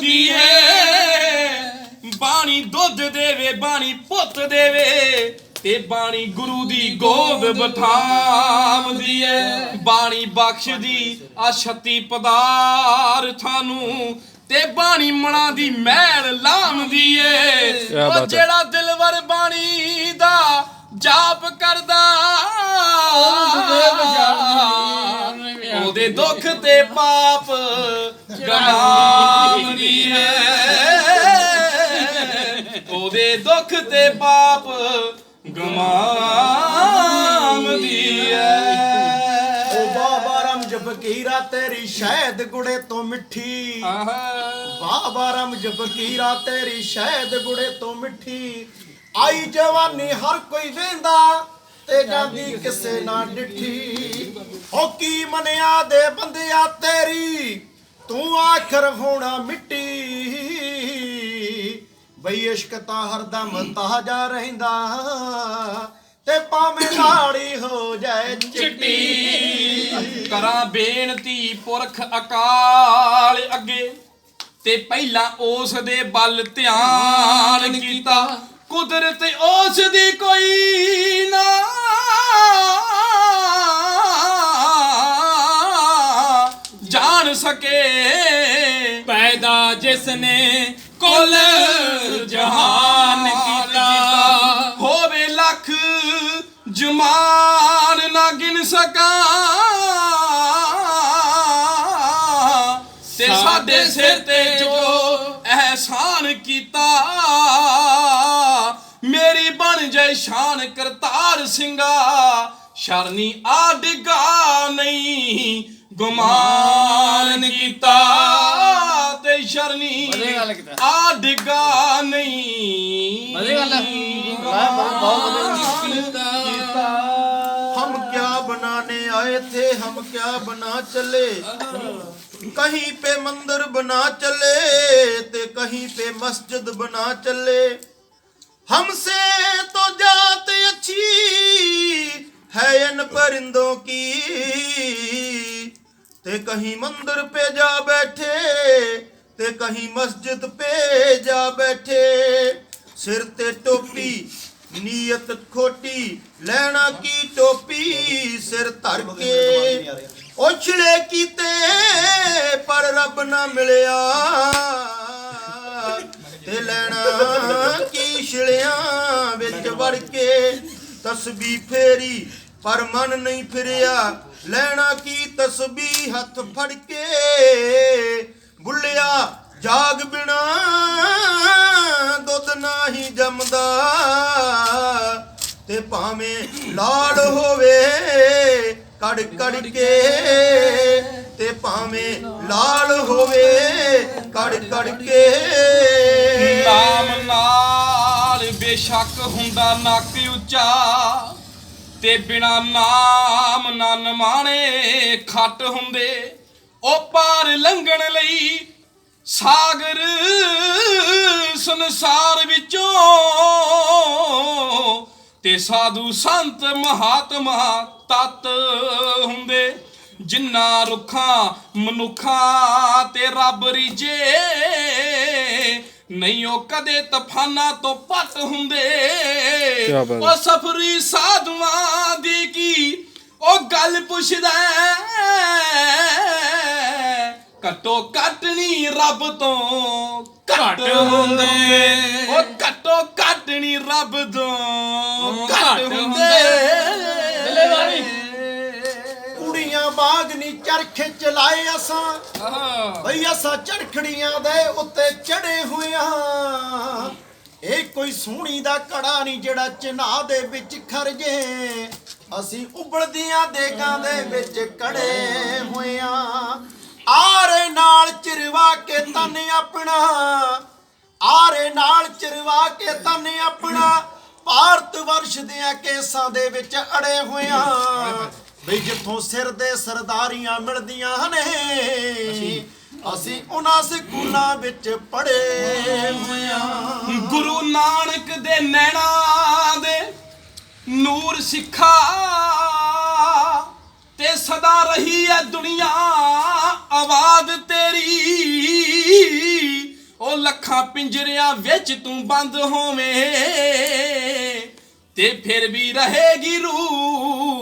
ਦੀ ਹੈ। ਬਾਣੀ ਦੁੱਧ ਦੇਵੇ ਬਾਣੀ ਪੁੱਤ ਦੇਵੇ ਤੇ ਬਾਣੀ ਗੁਰੂ ਦੀ ਗੋਦ ਬਠਾਵਦੀ ਹੈ। ਬਾਣੀ ਬਖਸ਼ਦੀ ਆ ਛੱਤੀ ਪਦਾਰਥਾਂ ਨੂੰ ਤੇ ਬਾਣੀ ਮਣਾ ਦੀ ਮੈਲ ਲਾਮਦੀ ਏ ਉਹ। ਜਿਹੜਾ ਦਿਲਵਰ ਬਾਣੀ ਦਾ ਜਾਪ ਕਰਦਾ ਉਹਦੇ ਦੁੱਖ ਤੇ ਪਾਪ ਗਮਾਵਦੀ ਹੈ। ਉਹਦੇ ਦੁੱਖ ਤੇ ਪਾਪ ਗਮਾਵਦੀ ਹੈ। ਓ ਬਾਬਾ ਰਮਜ ਫਕੀਰਾ ਤੇਰੀ ਸ਼ਹਿਦ ਗੁੜੇ ਤੋਂ ਮਿੱਠੀ। ਬਾਬਾ ਰਮਜ ਫਕੀਰਾ ਤੇਰੀ ਸ਼ਹਿਦ ਗੁੜੇ ਤੋਂ ਮਿੱਠੀ। ਆਈ ਜਵਾਨੀ ਹਰ ਕੋਈ ਵੇਂਦਾ ਤੇ ਜਾਂਦੀ ਕਿਸੇ ਨਾ ਡਿੱਠੀ। ਓ ਕੀ ਮਨਿਆ ਦੇ ਬੰਦਿਆ ਤੇਰੀ? ਤੂੰ ਆਖਰ ਹੋਣਾ ਮਿੱਟੀ। ਬਈ ਇਸ਼ਕ ਤਾਂ ਹਰਦਮ ਤਾਜਾ ਰਹਿੰਦਾ। ਤੇ ਭਾਵੇਂ ਲਾੜੀ ਹੋ ਜਾਏ ਚਿੱਟੀ। ਕਰਾਂ ਬੇਨਤੀ ਪੁਰਖ ਅਕਾਲ ਅੱਗੇ। ਤੇ ਪਹਿਲਾਂ ਉਸ ਦੇ ਬਲ ਧਿਆਨ ਕੀਤਾ। ਕੁਦਰਤ ਉਸ ਦੀ ਕੋਈ ਨਾ। ਜਾਣ ਸਕੇ। ਪੈਦਾ ਜਿਸ ਨੇ ਕੁੱਲ ਜਹਾਨ ਕੀਤਾ। ਹੋਵੇ ਲੱਖ ਜਮਾਨ ਨਾ ਗਿਣ ਸਕਾਂ। ਤੇ ਸਾਡੇ ਸਿਰ ਤੇ ਜੋ ਅਹਿਸਾਨ ਕੀਤਾ। ਮੇਰੀ ਬਣ ਜਾਏ ਸ਼ਾਨ ਕਰਤਾਰ ਸਿੰਘਾ। ਸ਼ਰਨੀ ਆ ਡਿਗਾ ਨਹੀਂ। ਗੁਮਾਨ ਕੀਤਾ ਤੇ ਸ਼ਰਨੀ ਵਧੀਆ ਗੱਲ ਕੀਤਾ। ਆ ਡਿਗਾ ਨਹੀਂ ਵਧੀਆ ਗੱਲ ਹੈ। ਬਹੁਤ ਵਧੀਆ हम क्या बनाने आए थे हम क्या बना चले कहीं पे मंदिर बना चले ते कहीं पे मस्जिद बना चले हमसे तो जात अच्छी है इन परिंदों की ਤੇ ਕਹੀਂ ਮੰਦਰ ਪੇ ਜਾ ਬੈਠੇ ਤੇ ਕਹੀਂ ਮਸਜਿਦ ਪੇ ਜਾ ਬੈਠੇ। ਸਿਰ ਤੇ ਟੋਪੀ ਨੀਅਤ ਖੋਟੀ ਲੈਣਾ ਕੀ ਟੋਪੀ? ਸਿਰ ਧਰ ਕੇ ਉਛਲੇ ਕੀਤੇ ਪਰ ਰੱਬ ਨਾ ਮਿਲਿਆ। ਤੇ ਲੈਣਾ ਕੀ ਛਿਲਿਆਂ ਵਿੱਚ ਵੜ ਕੇ ਤਸਬੀਹ ਫੇਰੀ ਪਰ ਮਨ ਨਹੀਂ ਫਿਰਿਆ। ਲੈਣਾ ਕੀ ਤਸਬੀ ਹੱਥ ਫੜ ਕੇ? ਬੁੱਲਿਆ, ਜਾਗ ਬਿਨਾ ਦੁੱਧ ਨਹੀਂ ਜੰਮਦਾ। ਤੇ ਭਾਵੇਂ ਲਾਲ ਹੋਵੇ, ਕੜ ਕੜ ਕੇ। ਤੇ ਭਾਵੇਂ ਲਾਲ ਹੋਵੇ, ਕੜ ਕੜ ਕੇ। ਨਾਮ ਨਾਲ ਬੇਸ਼ੱਕ ਹੁੰਦਾ ਨੱਕ ਉੱਚਾ। ਤੇ ਬਿਨਾ ਨਾਮ ਨਾ ਨਮਾਣੇ ਖੱਟ ਹੁੰਦੇ। ਉਹ ਪਾਰ ਲੰਘਣ ਲਈ ਸਾਗਰ ਸੰਸਾਰ ਵਿੱਚੋਂ ਤੇ ਸਾਧੂ ਸੰਤ ਮਹਾਤਮਾ ਤਤ ਹੁੰਦੇ। ਜਿੰਨਾ ਰੁੱਖਾਂ ਮਨੁੱਖਾਂ ਤੇ ਰੱਬ ਰੀਜੇ ਨਹੀਂ ਉਹ ਕਦੇ ਤਫਾਨਾ ਤੋਂ ਪੱਟ ਹੁੰਦੇ। ਉਹ ਸਫਰੀ ਸਾਧੂਆਂ ਦੀ ਕੀ ਉਹ ਗੱਲ ਪੁੱਛਦਾ ਘੱਟ ਨਹੀਂ ਰੱਬ ਤੋਂ ਘੱਟ ਹੁੰਦੇ। ਉਹ ਘੱਟੋ ਘੱਟ ਨਹੀਂ ਰੱਬ ਤੋਂ ਘੱਟ ਹੁੰਦੇ। ਚਲਾਏ ਅਸਾਂ। ਬਈ ਅਸਾਂ ਚਰਖੜੀਆਂ ਦੇ ਉੱਤੇ ਚੜੇ ਹੋਇਆਂ ਇਹ ਕੋਈ ਸੋਹਣੀ ਦਾ ਕੜਾ ਨਹੀਂ ਜਿਹੜਾ ਚਨਾ ਦੇ ਵਿੱਚ ਖਰਜੇ ਅਸੀਂ ਉਬਲਦੀਆਂ ਦੇਗਾਂ ਦੇ ਵਿੱਚ ਕੜੇ ਹੋਇਆਂ ਆਰੇ ਨਾਲ ਚਿਰਵਾ ਕੇ ਤਨ ਆਪਣਾ। ਆਰੇ ਨਾਲ ਚਿਰਵਾ ਕੇ ਤਨ ਆਪਣਾ। ਭਾਰਤ ਵਰਸ਼ ਦੀਆਂ ਕੇਸਾਂ ਦੇ ਵਿੱਚ ਅੜੇ ਹੋਇਆਂ ਬਈ ਜਿੱਥੋਂ ਸਿਰ ਦੇ ਸਰਦਾਰੀਆਂ ਮਿਲਦੀਆਂ ਨੇ ਅਸੀਂ ਉਹਨਾਂ ਸਕੂਲਾਂ ਵਿੱਚ ਪੜੇ ਹੋਇਆਂ। ਗੁਰੂ ਨਾਨਕ ਦੇ ਨੈਣਾ ਦੇ ਨੂਰ ਸਿੱਖਾ ਤੇ ਸਦਾ ਰਹੀ ਹੈ ਦੁਨੀਆ ਆਵਾਜ਼ ਤੇਰੀ। ਲੱਖਾਂ ਪਿੰਜਰਿਆਂ ਵਿੱਚ ਤੂੰ ਬੰਦ ਹੋਵੇਂ ਤੇ ਫਿਰ ਵੀ ਰਹੇਗੀ ਰੂਹ।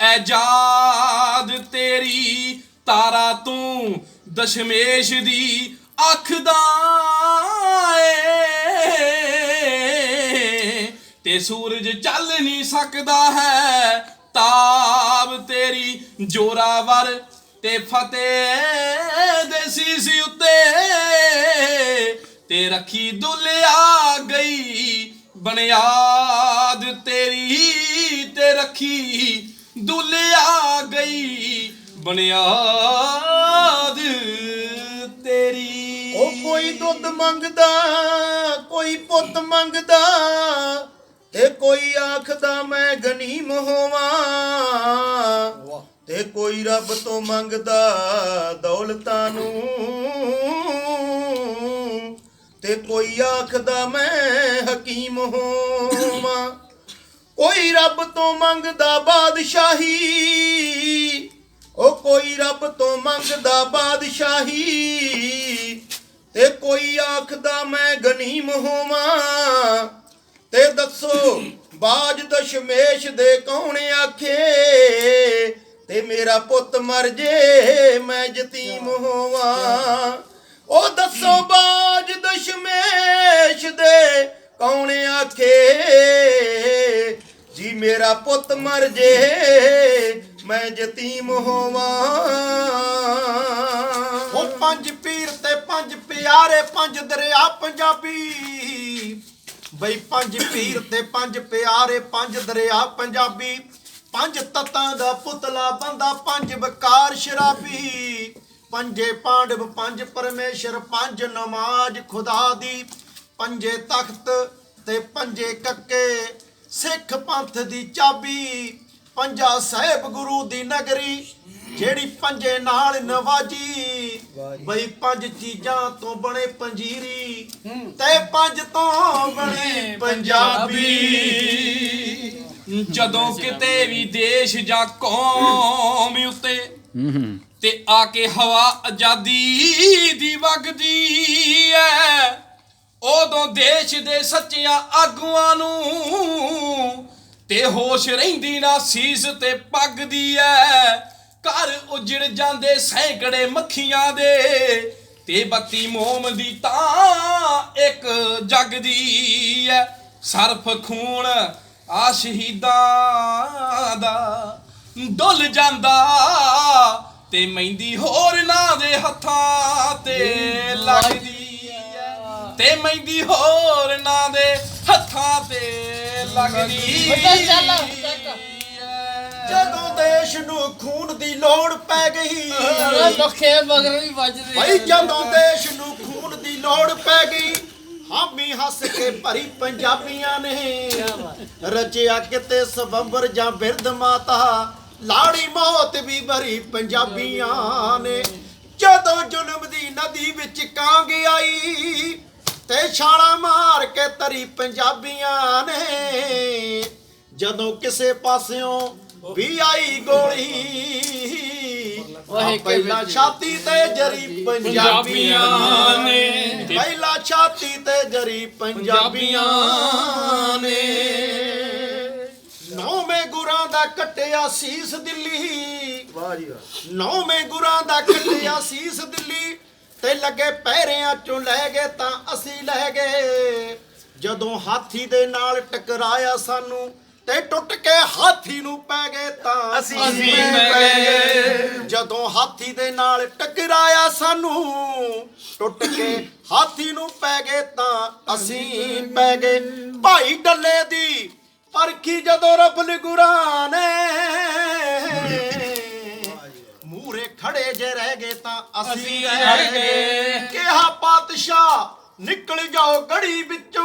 ਐਜਾਦ ਤੇਰੀ ਤਾਰਾ ਤੂੰ ਦਸ਼ਮੇਸ਼ ਦੀ ਅੱਖ ਦਾ ਏ। ਤੇ ਸੂਰਜ ਚੱਲ ਨਹੀਂ ਸਕਦਾ ਹੈ ਤਾਬ ਤੇਰੀ ਜੋਰਾਵਰ ਤੇ ਫਤਿਹ ਦੇ ਸੀਸ ਉੱਤੇ। ਤੇ ਰੱਖੀ ਦੁਲਿਆ ਗਈ ਬਣਿਆਦ ਤੇਰੀ ਤੇ ਰੱਖੀ ਦੁਲਿਆ ਗਈ ਬਨਿਆਦ ਤੇਰੀ। ਉਹ ਕੋਈ ਦੁੱਧ ਮੰਗਦਾ ਕੋਈ ਪੁੱਤ ਮੰਗਦਾ ਤੇ ਕੋਈ ਆਖਦਾ ਮੈਂ ਗਨੀਮ ਹੋਵਾਂ ਤੇ ਕੋਈ ਰੱਬ ਤੋਂ ਮੰਗਦਾ ਦੌਲਤਾਂ ਨੂੰ। ਤੇ ਕੋਈ ਆਖਦਾ ਮੈਂ ਹਕੀਮ ਹੋਵਾਂ। ਕੋਈ ਰੱਬ ਤੋਂ ਮੰਗਦਾ ਬਾਦਸ਼ਾਹੀ। ਉਹ ਕੋਈ ਰੱਬ ਤੋਂ ਮੰਗਦਾ ਬਾਦਸ਼ਾਹੀ। ਤੇ ਕੋਈ ਆਖਦਾ ਮੈਂ ਗਨੀਮ ਹੋਵਾਂ। ਤੇ ਦੱਸੋ, ਬਾਜ ਦਸ਼ਮੇਸ਼ ਦੇ ਕੌਣ ਆਖੇ? ਤੇ ਮੇਰਾ ਪੁੱਤ ਮਰ ਜੇ, ਮੈਂ ਜਤੀਮ ਹੋਵਾਂ। ਉਹ ਦੱਸੋ, ਬਾਜ ਦਸ਼ਮੇਸ਼ ਦੇ ਕੌਣ ਆਖੇ? ਜੀ ਮੇਰਾ ਪੁੱਤ ਮਰ ਜੇ, ਮੈਂ ਯਤੀਮ ਹੋਵਾਂ। ਉਹ ਪੰਜ ਪੀਰ ਤੇ ਪੰਜ ਪਿਆਰੇ, ਪੰਜ ਦਰਿਆ ਪੰਜਾਬੀ। ਬਈ ਪੰਜ ਪੀਰ ਤੇ ਪੰਜ ਪਿਆਰੇ, ਪੰਜ ਦਰਿਆ ਪੰਜਾਬੀ। ਪੰਜ ਤਤਾਂ ਦਾ ਪੁਤਲਾ ਬੰਦਾ, ਪੰਜ ਬਕਾਰ ਸ਼ਰਾਬੀ। ਪੰਜੇ ਪਾਂਡਵ, ਪੰਜ ਪਰਮੇਸ਼ਰ, ਪੰਜ ਨਮਾਜ਼ ਖੁਦਾ ਦੀ। ਪੰਜੇ ਤਖਤ ਤੇ ਪੰਜੇ ਕੱਕੇ। ਸਿੱਖ ਪੰਥ ਦੀ ਚਾਬੀ ਪੰਜਾ ਸਾਹਿਬ ਗੁਰੂ ਦੀ ਨਗਰੀ ਜਿਹੜੀ ਪੰਜੇ ਨਾਲ ਨਵਾਜੀ। ਬਈ ਪੰਜ ਚੀਜ਼ਾਂ ਤੋਂ ਬਣੇ ਪੰਜੀਰੀ ਤੇ ਪੰਜ ਤੋਂ ਬਣੇ ਪੰਜਾਬੀ। ਜਦੋਂ ਕਿਤੇ ਵੀ ਦੇਸ਼ ਜਾਂ ਕੌਮ ਉੱਤੇ ਤੇ ਆ ਕੇ ਹਵਾ ਆਜ਼ਾਦੀ ਦੀ ਵਗਦੀ ਐ ਉਦੋਂ ਦੇਸ਼ ਦੇ ਸੱਚਿਆਂ ਆਗੂਆਂ ਨੂੰ ਤੇ ਹੋਸ਼ ਰਹਿੰਦੀ ਨਾ ਸੀਸ ਤੇ ਪੱਗਦੀ ਐ। ਘਰ ਉਜੜ ਜਾਂਦੇ ਸੈਂਕੜੇ ਮੱਖੀਆਂ ਦੇ ਤੇ ਬੱਤੀ ਮੋਮ ਦੀ ਤਾਂ ਇੱਕ ਜਗਦੀ ਐ। ਸਰਫ ਖੂਨ ਆ ਸ਼ਹੀਦਾਂ ਦਾ ਡੁੱਲ ਜਾਂਦਾ ਤੇ ਮਹਿੰਦੀ ਹੋਰ ਨਾ ਦੇ ਹੱਥਾਂ ਤੇ ਲੱਗਦੀ ਐ। ਤੇ ਮਹਿੰਦੀ ਹੋਰ ਨਾ ਦੇ ਹੱਥਾਂ ਤੇ ਲੱਗਦੀ ਜਦੋਂ ਦੇਸ਼ ਨੂੰ ਖੂਨ ਦੀ ਲੋੜ ਪੈ ਗਈ। ਲੱਖੇ ਮਗਰ ਵੀ ਵੱਜਦੇ ਭਾਈ ਜਦੋਂ ਦੇਸ਼ ਨੂੰ ਖੂਨ ਦੀ ਲੋੜ ਪੈ ਗਈ ਹਾਮੀ ਹੱਸ ਕੇ ਭਰੀ ਪੰਜਾਬੀਆਂ ਨੇ। ਰਚਿਆ ਕਿਤੇ ਸਵੰਬਰ ਜਾਂ ਬਿਰਧ ਮਾਤਾ ਲਾੜੀ ਮੌਤ ਵੀ ਭਰੀ ਪੰਜਾਬੀਆਂ ਨੇ। ਜਦੋਂ ਜ਼ੁਲਮ ਦੀ ਨਦੀ ਵਿੱਚ ਕਾਂਗ ਆਈ ਤੇ ਛਾਲਾ ਮਾਰ ਕੇ ਤਰੀ ਪੰਜਾਬੀਆਂ ਨੇ। ਜਦੋਂ ਕਿਸੇ ਪਾਸਿਓਂ ਵੀ ਆਈ ਗੋਲੀ ਪਹਿਲਾਂ ਛਾਤੀ ਤੇ ਜਰੀ ਪੰਜਾਬੀਆਂ ਨੇ। ਪਹਿਲਾਂ ਛਾਤੀ ਤੇ ਜਰੀ ਪੰਜਾਬੀਆਂ ਨੇ। ਨੌਵੇਂ ਗੁਰਾਂ ਦਾ ਕੱਟਿਆ ਸੀਸ ਦਿੱਲੀ। ਵਾਹ ਜੀ ਵਾਹ। ਨੌਵੇਂ ਗੁਰਾਂ ਦਾ ਕੱਟਿਆ ਸੀਸ ਦਿੱਲੀ। ਤੇ ਲੱਗੇ ਪਹਿਰਿਆਂ ਚੋਂ ਲੈ ਗਏ ਤਾਂ ਅਸੀਂ ਲੈ ਗਏ। ਜਦੋਂ ਹਾਥੀ ਦੇ ਨਾਲ ਟਕਰਾਇਆ ਸਾਨੂੰ ਤੇ ਟੁੱਟ ਕੇ ਹਾਥੀ ਨੂੰ ਪੈ ਗਏ ਤਾਂ ਅਸੀਂ ਪੈ ਗਏ। ਜਦੋਂ ਹਾਥੀ ਦੇ ਨਾਲ ਟਕਰਾਇਆ ਸਾਨੂੰ ਟੁੱਟ ਕੇ ਹਾਥੀ ਨੂੰ ਪੈ ਗਏ ਤਾਂ ਅਸੀਂ ਪੈ ਗਏ। ਭਾਈ ਡੱਲੇ ਦੀ ਪਰਖੀ ਜਦੋਂ ਰੱਬ ਨੇ ਮੂਰੇ ਖੜੇ ਜੇ ਰਹਿ ਗਏ ਤਾਂ ਅਸੀਂ ਰਹਿ ਗਏ। ਗਏ। ਕਿਹਾ ਪਾਤਸ਼ਾਹ ਨਿਕਲ ਜਾਓ ਗੜੀ ਵਿੱਚੋਂ।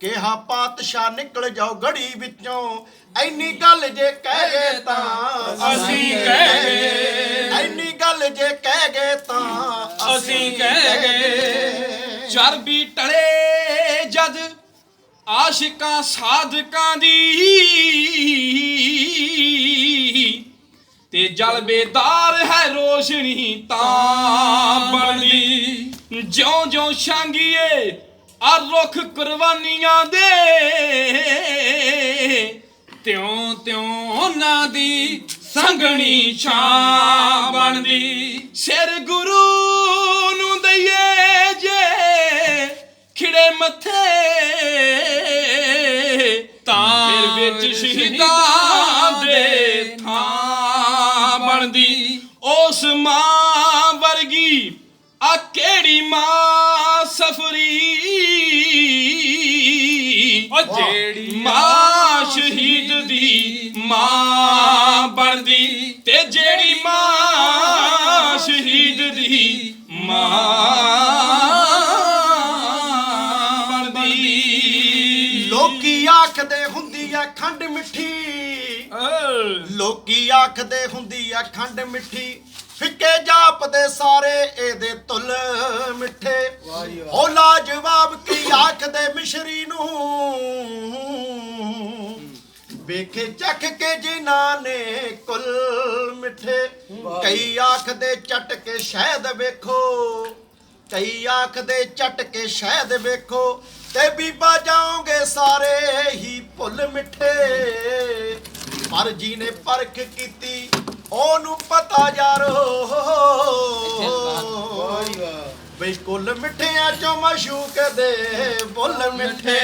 ਕਿਹਾ ਪਾਤਸ਼ਾਹ ਨਿਕਲ ਜਾਓ ਗੜੀ ਵਿੱਚੋਂ। ਐਨੀ ਗੱਲ ਜੇ ਕਹਿ ਗਏ ਤਾਂ ਅਸੀਂ ਕਹਿ ਗਏ। ਐਨੀ ਗੱਲ ਜੇ ਕਹਿ ਗਏ ਤਾਂ ਅਸੀਂ ਕਹਿ ਗਏ। ਚਰਬੀ ਟਲੇ ਜਦ ਆਸ਼ਿਕਾਂ ਸਾਧਕਾਂ ਦੀ ਤੇ ਜਲ ਬੇਦਾਰ ਹੈ ਰੋਸ਼ਨੀ ਤਾਂ ਬਣਦੀ। ਜਿਉਂ ਜਿਉਂ ਛਾਂਗੀਏ ਆ ਰੁੱਖ ਕੁਰਬਾਨੀਆਂ ਦੇ। ਤਿਉਂ ਤਿਉਂ ਉਹਨਾਂ ਦੀ ਸੰਗਣੀ ਛਾਂ ਬਣਦੀ। ਸਿਰ ਗੁਰੂ ਨੂੰ ਦਈਏ ਜੇ ਖਿੜੇ ਮੱਥੇ ਤਾਂ ਫਿਰ ਵਿੱਚ ਸ਼ਹੀਦਾਂ ਦੇ ਮਾਂ ਸ਼ਹੀਦ ਦੀ ਮਾਂ ਬਣਦੀ। ਤੇ ਜਿਹੜੀ ਮਾਂ ਸ਼ਹੀਦ ਦੀ ਮਾਂ ਬਣਦੀ। ਲੋਕੀ ਆਖਦੇ ਹੁੰਦੀ ਆ ਖੰਡ ਮਿੱਠੀ। ਲੋਕੀ ਆਖਦੇ ਹੁੰਦੀ ਆ ਖੰਡ ਮਿੱਠੀ। ਫਿੱਕੇ ਜਾਪਦੇ ਸਾਰੇ ਇਹਦੇ ਤੁਲ ਮਿੱਠੇ। ਉਹ ਲਾਜਵਾਬ ਕੀ ਆਖਦੇ ਮਿਸ਼ਰੀ ਨੂੰ? ਵੇਖੇ ਚੱਖ ਕੇ ਜਿਨ੍ਹਾਂ ਨੇ ਕੁਲ ਮਿੱਠੇ। ਕਈ ਆਖਦੇ ਚੱਟ ਕੇ ਸ਼ਹਿਦ ਵੇਖੋ। ਕਈ ਆਖਦੇ ਚੱਟ ਕੇ ਸ਼ਹਿਦ ਵੇਖੋ। ਤੇ ਬੀਬਾ ਜਾਓਗੇ ਸਾਰੇ ਹੀ ਭੁੱਲ ਮਿੱਠੇ। ਪਰ ਜੀ ਨੇ ਪਰਖ ਕੀਤੀ ਉਹਨੂੰ ਪਤਾ ਯਾਰੋ। ਬਈ ਕੁੱਲ ਮਿੱਠਿਆਂ ਚੋਂ ਮਸ਼ੂਕ ਦੇ ਬੁੱਲ ਮਿੱਠੇ।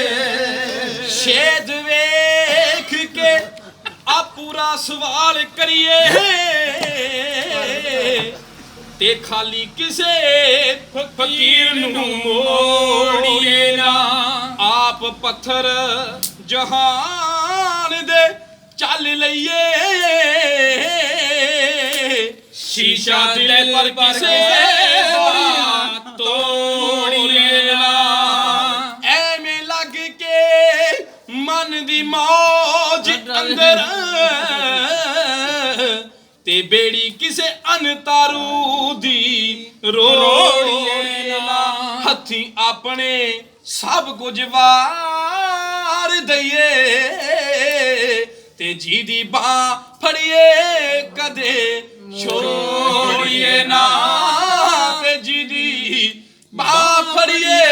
ਸ਼ੇਦ ਵੇਖ ਕੇ ਆ ਪੂਰਾ ਸਵਾਲ ਕਰੀਏ। ਤੇ ਖਾਲੀ ਕਿਸੇ ਫਕੀਰ ਨੂੰ ਮੋੜੀਏ ਨਾ। ਆਪ ਪੱਥਰ ਜਹਾਨ ਦੇ ਚੱਲ ਲਈਏ। ਸ਼ੀਸ਼ਾ ਦਿਲ ਪਰ ਕਿਸੇ ਅਨਤਾਰੂ ਦੀ ਰੋੜੀਏ ਨਾ। ਹੱਥੀ ਆਪਣੇ ਸਭ ਕੁਝ ਵਾਰ ਦਈਏ। ਤੇ ਜੀ ਦੀ ਬਾਹ ਫੜੀਏ ਕਦੇ। ਛੋੜੀਏ ਨਾ। ਤੇ ਜੀ ਦੀ ਬਾਹ ਫੜੀਏ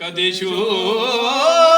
ਕਦੇ ਛੋੜੀਏ